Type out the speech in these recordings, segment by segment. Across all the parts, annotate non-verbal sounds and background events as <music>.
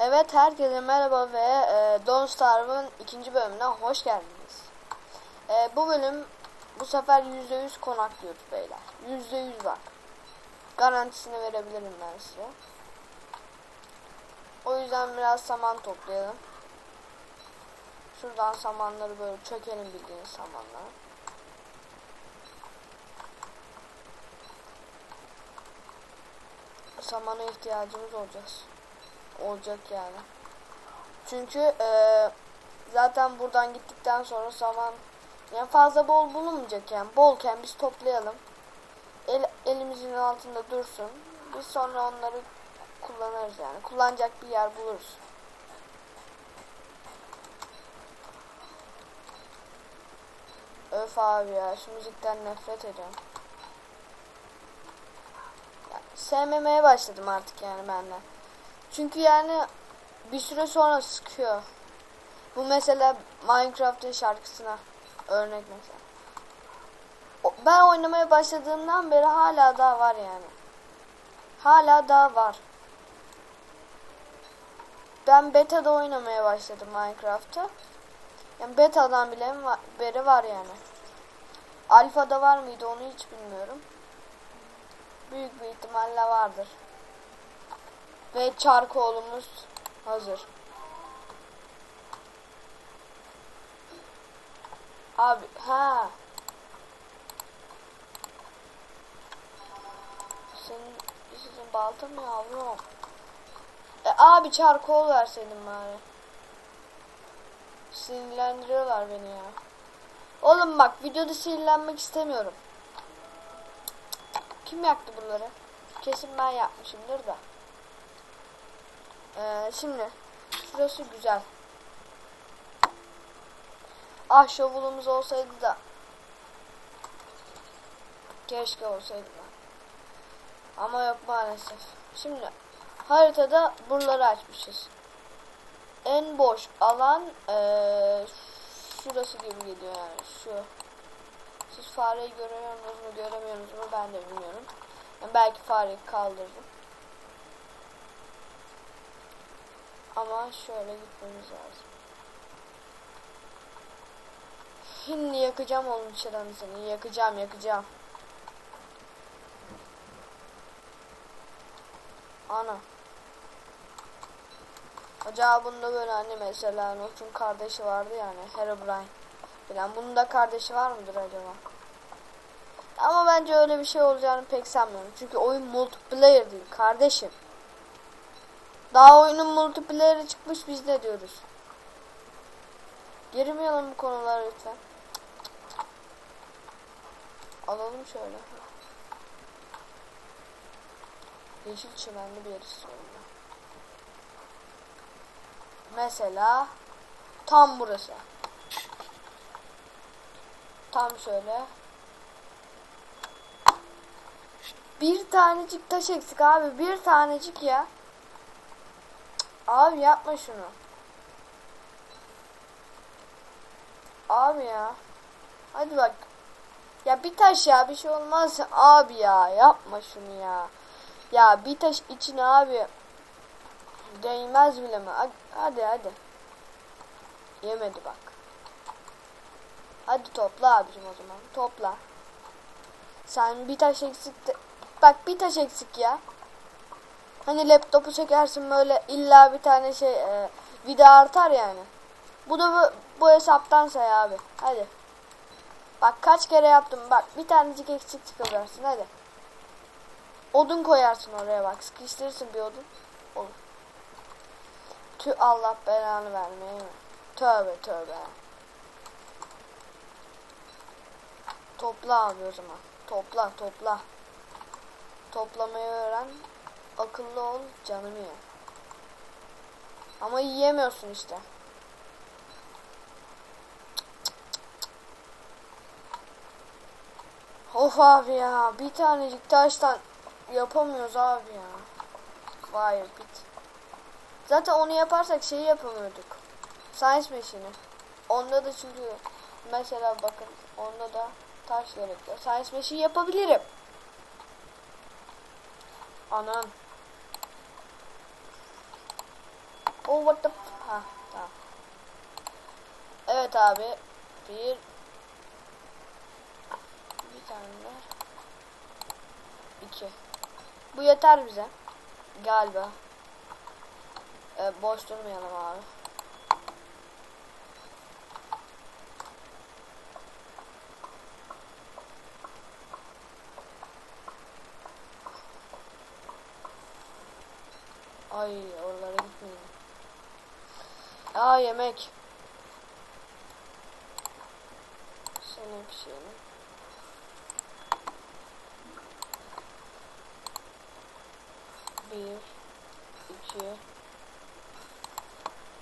Evet herkese merhaba ve e, Don't Starve'ın ikinci bölümüne hoş geldiniz. E, bu bölüm bu sefer %100 konaklıyoruz beyler. %100 bak. Garantisini verebilirim ben size. O yüzden biraz saman toplayalım. Şuradan samanları böyle çökelim bildiğiniz samanları. Samana ihtiyacımız olacağız. Olacak yani. Çünkü eee, zaten buradan gittikten sonra saman yani fazla bol bulunmayacak yani. Bolken biz toplayalım. El, elimizin altında dursun. Biz sonra onları kullanırız yani. Kullanacak bir yer buluruz. Öf abi ya şu müzikten nefret ediyorum. Ya, sevmemeye başladım artık yani ben de. Çünkü yani bir süre sonra sıkıyor. Bu mesela Minecraft'ın şarkısına örnek mesela. Ben oynamaya başladığımdan beri hala daha var yani. Hala daha var. Ben beta'da oynamaya başladım Minecraft'ı. Yani beta'dan bile beri var yani. Alfa'da var mıydı onu hiç bilmiyorum. Büyük bir ihtimalle vardır. Ve Çarkoğlu'muz hazır. Abi ha. Senin sizin balta mı yavrum? E, abi çarkoğlu verseydin bari. Sinirlendiriyorlar beni ya. Oğlum bak videoda sinirlenmek istemiyorum. Kim yaktı buraları? Kesin ben yapmışımdır da. Ee, şimdi şurası güzel. Ah şovulumuz olsaydı da. Keşke olsaydı da. Ama yok maalesef. Şimdi haritada buraları açmışız. En boş alan ee, şurası gibi geliyor yani şu. Siz fareyi görüyor musunuz mu göremiyor musunuz mu ben de bilmiyorum. Yani belki fareyi kaldırdım. Ama şöyle gitmemiz lazım. Şimdi yakacağım onun çıranı seni. Yakacağım yakacağım. Ana. Acaba bunda böyle hani mesela Not'un kardeşi vardı yani Herobrine falan. Bunun da kardeşi var mıdır acaba? Ama bence öyle bir şey olacağını pek sanmıyorum. Çünkü oyun multiplayer değil kardeşim. Daha oyunun multiplayer'ı çıkmış biz ne diyoruz? Girmeyelim bu konulara lütfen. Alalım şöyle. Yeşil çimenli bir yer istiyorum. Mesela tam burası. Tam şöyle. Bir tanecik taş eksik abi. Bir tanecik ya. Abi yapma şunu. Abi ya. Hadi bak. Ya bir taş ya bir şey olmaz. Abi ya yapma şunu ya. Ya bir taş için abi. Değmez bile mi? Hadi hadi. Yemedi bak. Hadi topla abicim o zaman. Topla. Sen bir taş eksik. Bak bir taş eksik ya. Hani laptopu çekersin böyle illa bir tane şey e, vida artar yani. Bu da bu, bu hesaptan say abi. Hadi. Bak kaç kere yaptım. Bak bir tanecik eksik çıkarsın hadi. Odun koyarsın oraya bak. Sıkıştırırsın bir odun. Olur. Tü Allah belanı vermeye mi? Tövbe tövbe. Topla abi o zaman. Topla topla. Toplamayı öğren. Akıllı ol canımı ye. Ama yiyemiyorsun işte. Of abi ya bir tanecik taştan yapamıyoruz abi ya. Vay bit. Zaten onu yaparsak şeyi yapamıyorduk. Science Machine'i. Onda da çünkü mesela bakın onda da taş gerekiyor. Science Machine yapabilirim. Anam. Oh what the ha tamam. Evet abi. Bir bir tane de iki. Bu yeter bize. Galiba. Ee, boş durmayalım abi. Ay oralara gitmeyin. Aa yemek. Sana pişirelim. Bir, iki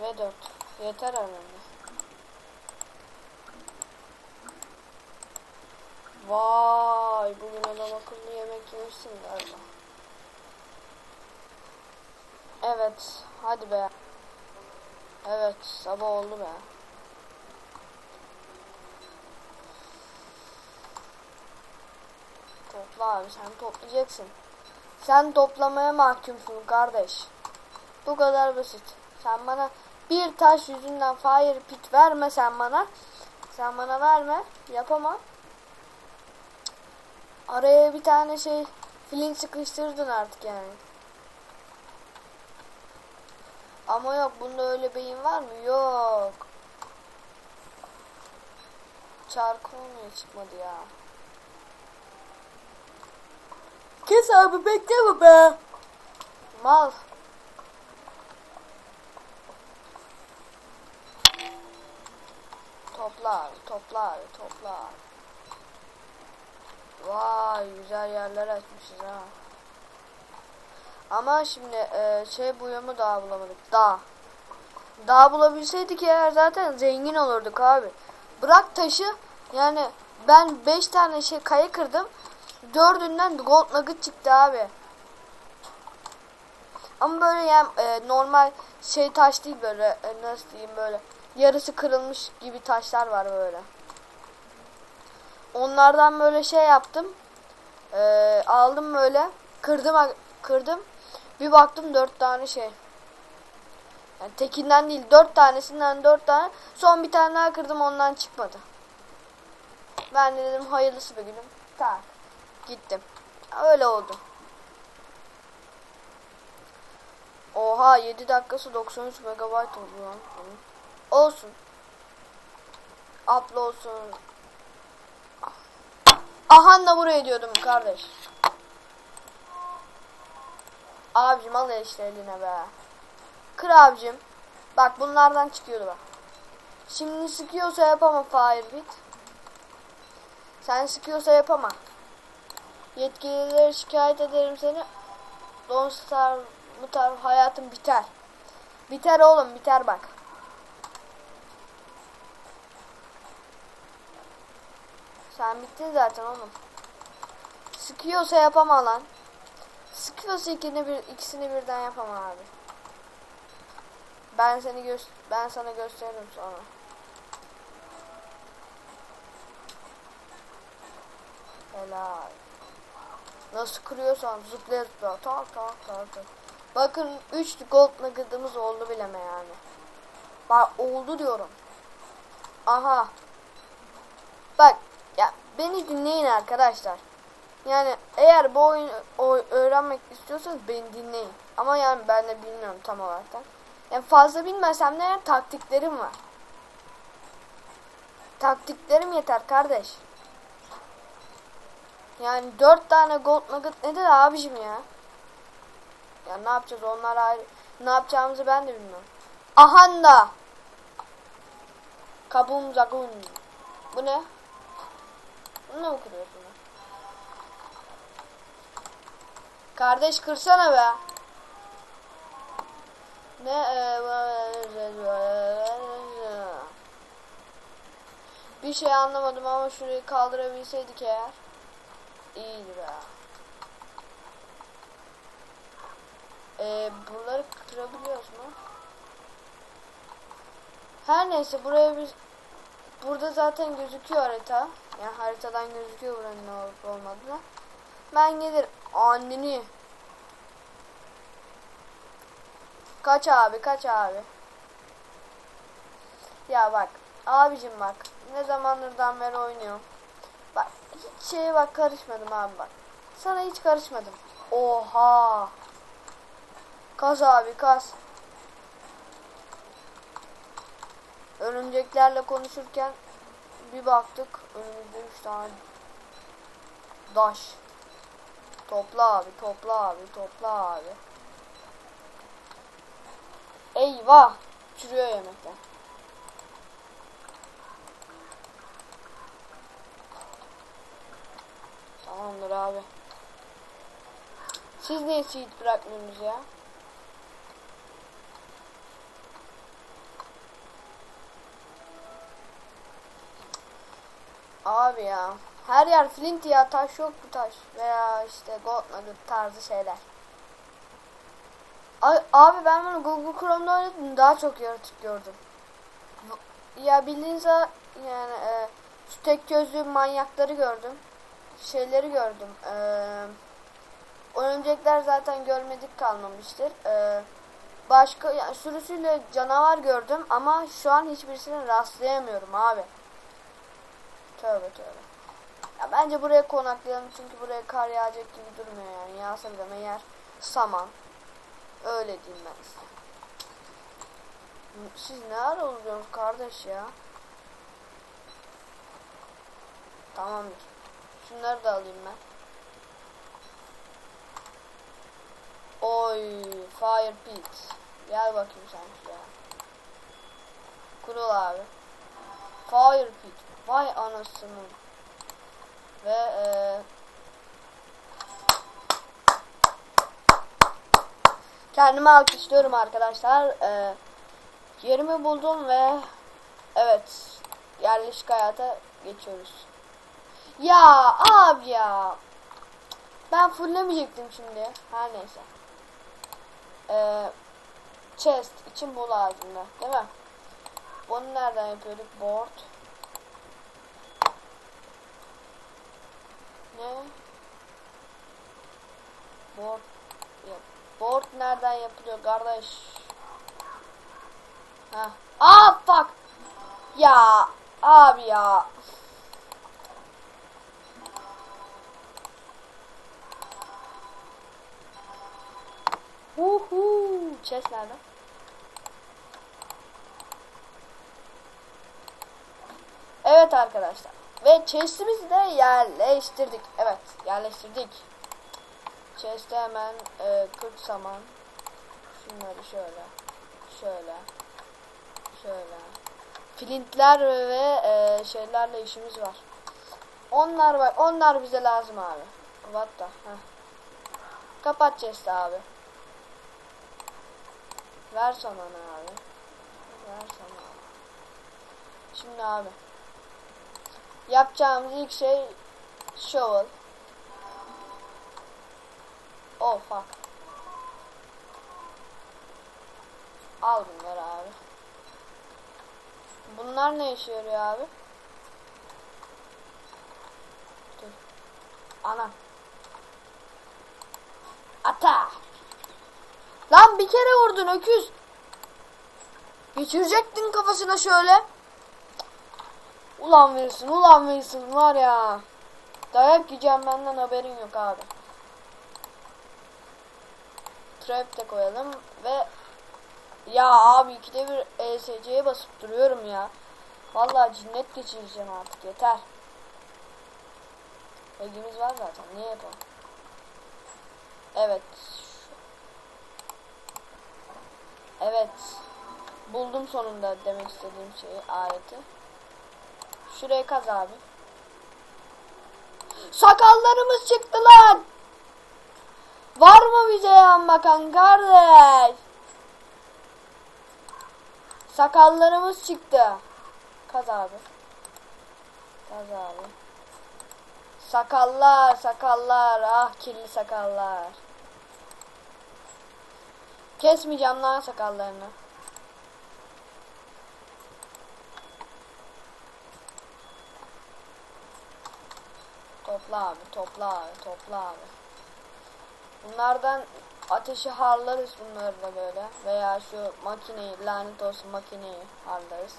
ve dört. Yeter herhalde. Vay bugün adam akıllı yemek yemişsin galiba. Evet hadi be. Evet sabah oldu be. Topla abi sen toplayacaksın. Sen toplamaya mahkumsun kardeş. Bu kadar basit. Sen bana bir taş yüzünden fire pit verme sen bana. Sen bana verme. Yapamam. Araya bir tane şey flint sıkıştırdın artık yani. Ama yok bunda öyle beyin var mı? Yok. Çarkı niye çıkmadı ya? Kes abi bekleme be. Mal. Topla abi, topla abi, topla abi. Vay güzel yerler açmışız ha. Ama şimdi e, şey buyumu daha bulamadık. Dağ. Dağ bulabilseydik eğer zaten zengin olurduk abi. Bırak taşı yani ben 5 tane şey kaya kırdım. Dördünden gold nugget çıktı abi. Ama böyle yani e, normal şey taş değil böyle e, nasıl diyeyim böyle yarısı kırılmış gibi taşlar var böyle. Onlardan böyle şey yaptım. E, aldım böyle kırdım kırdım. Bir baktım dört tane şey. Yani tekinden değil dört tanesinden dört tane. Son bir tane daha kırdım ondan çıkmadı. Ben de dedim hayırlısı bir günüm. Tak. Gittim. Öyle oldu. Oha 7 dakikası 93 megabayt oldu lan. Olsun. Upload olsun. Ahan da buraya diyordum kardeş. Abicim al işte eline be. Kır abicim. Bak bunlardan çıkıyordu bak. Şimdi sıkıyorsa yapama Firebit. Sen sıkıyorsa yapama. Yetkililere şikayet ederim seni. Don Star mutar hayatın biter. Biter oğlum biter bak. Sen bittin zaten oğlum. Sıkıyorsa yapama lan. Sıkıyorsa ikini bir ikisini birden yapama abi. Ben seni gö ben sana gösteririm sonra. Helal. Nasıl kırıyorsan zıplaya zıplaya tak tak tak tak. Bakın 3 gold nugget'ımız oldu bileme yani. Bak oldu diyorum. Aha. Bak ya beni dinleyin arkadaşlar. Yani eğer bu oyunu oy, öğrenmek istiyorsanız beni dinleyin. Ama yani ben de bilmiyorum tam olarak. Yani fazla bilmesem de yani taktiklerim var. Taktiklerim yeter kardeş. Yani dört tane gold nugget nedir abicim ya? Ya ne yapacağız onlar ayrı. Ne yapacağımızı ben de bilmiyorum. Ahanda. Kabum zagun. Bu ne? Bunu mu kırıyorsun? Kardeş kırsana be. Ne? Bir şey anlamadım ama şurayı kaldırabilseydik eğer. İyiydi be. Ee, buraları kırabiliyoruz mu? Her neyse buraya biz burada zaten gözüküyor harita. Yani haritadan gözüküyor buranın ne olup olmadığını. Ben gelir anneni. Kaç abi kaç abi. Ya bak abicim bak ne zamanlardan beri oynuyorum. Bak hiç şeye bak karışmadım abi bak. Sana hiç karışmadım. Oha. Kas abi kas. Örümceklerle konuşurken bir baktık önümüzde üç tane daş. Topla abi topla abi topla abi. Eyvah. Çürüyor yemekler. Tamamdır abi. Siz niye seed bırakmıyorsunuz ya? Abi ya. Her yer flint ya taş yok bu taş. Veya işte gold nugget tarzı şeyler. Abi ben bunu Google Chrome'da oynadım daha çok yaratık gördüm. Ya bildiğiniz yani e, şu tek gözlü manyakları gördüm. Şeyleri gördüm. E, örümcekler zaten görmedik kalmamıştır. E, başka yani sürüsüyle canavar gördüm ama şu an hiçbirisine rastlayamıyorum abi. Tövbe tövbe. Ya bence buraya konaklayalım çünkü buraya kar yağacak gibi durmuyor yani. Yağsa bile meğer saman. Öyle diyeyim ben size. Siz ne ara oluyorsunuz kardeş ya? Tamamdır. Şunları da alayım ben. Oy, fire pit. Gel bakayım sen şuraya. Kurul abi. Fire pit. Vay anasının. Ve eee Kendimi alkışlıyorum arkadaşlar. Ee, yerimi buldum ve evet yerleşik hayata geçiyoruz. Ya abi ya. Ben fullemeyecektim şimdi. Her neyse. Ee, chest için bu lazımdı. Değil mi? Bunu nereden yapıyorduk? Board. Ne? Board. Yap. Board nereden yapılıyor kardeş? Ha. Aa fuck. Ya abi ya. Uhu. Chest nerede? Evet arkadaşlar. Ve chest'imizi de yerleştirdik. Evet yerleştirdik. Chest'e hemen e, 40 saman. Şunları şöyle. Şöyle. Şöyle. Flintler ve e, şeylerle işimiz var. Onlar var. Onlar bize lazım abi. What the? Heh. Kapat chest'i abi. Ver samanı abi. Ver samanı. Şimdi abi. Yapacağımız ilk şey shovel. Oh fuck. Al bunları abi. Bunlar ne işe yarıyor abi? Dur. Ana. Ata. Lan bir kere vurdun öküz. Geçirecektin kafasına şöyle. Ulan Wilson, ulan Wilson var ya. Dayak yiyeceğim benden haberin yok abi. Trap de koyalım ve ya abi ikide bir ESC'ye basıp duruyorum ya. Vallahi cinnet geçireceğim artık yeter. Bilgimiz var zaten niye yapalım? Evet. Evet. Buldum sonunda demek istediğim şeyi aleti. Şuraya kaz abi. Sakallarımız çıktı lan. Var mı bize yan bakan kardeş? Sakallarımız çıktı. Kaz abi. Kaz abi. Sakallar, sakallar. Ah kirli sakallar. Kesmeyeceğim lan sakallarını. Topla abi, topla abi, topla abi. Bunlardan ateşi harlarız bunları da böyle. Veya şu makineyi lanet olsun makineyi harlarız.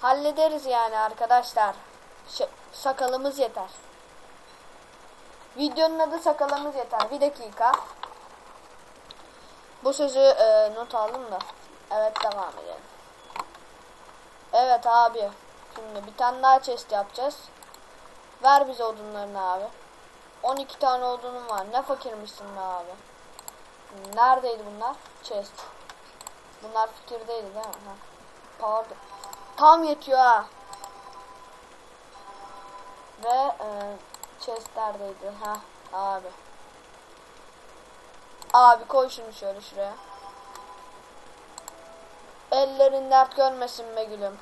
Hallederiz yani arkadaşlar. Ş- sakalımız yeter. Videonun adı sakalımız yeter. Bir dakika. Bu sözü e, not aldım da. Evet devam edelim. Evet abi. Şimdi bir tane daha chest yapacağız. Ver bize odunlarını abi. 12 tane odunum var. Ne fakirmişsin be abi. Neredeydi bunlar? Chest. Bunlar fikirdeydi değil mi? Ha. Pardon. Tam yetiyor ha. Ve e, chest neredeydi? Ha abi. Abi koy şunu şöyle şuraya. Ellerin dert görmesin be gülüm.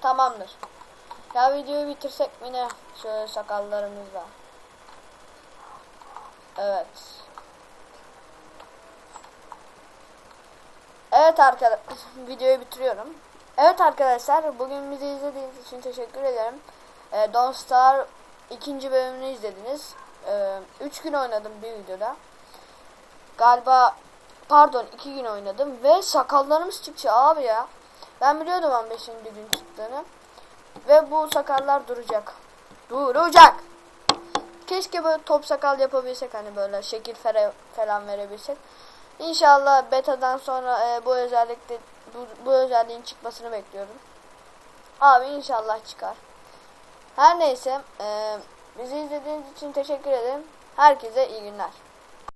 Tamamdır. Ya videoyu bitirsek mi ne? Şöyle sakallarımızla. Evet. Evet arkadaşlar <laughs> videoyu bitiriyorum. Evet arkadaşlar bugün bizi izlediğiniz için teşekkür ederim. Ee, Don't Star ikinci bölümünü izlediniz. Ee, üç gün oynadım bir videoda. Galiba pardon iki gün oynadım ve sakallarımız çıkıyor abi ya. Ben biliyordum 15. gün çıktığını. Ve bu sakallar duracak. Duracak. Keşke böyle top sakal yapabilsek hani böyle şekil falan verebilsek. İnşallah betadan sonra e, bu özellikle bu, bu özelliğin çıkmasını bekliyorum. Abi inşallah çıkar. Her neyse e, bizi izlediğiniz için teşekkür ederim. Herkese iyi günler.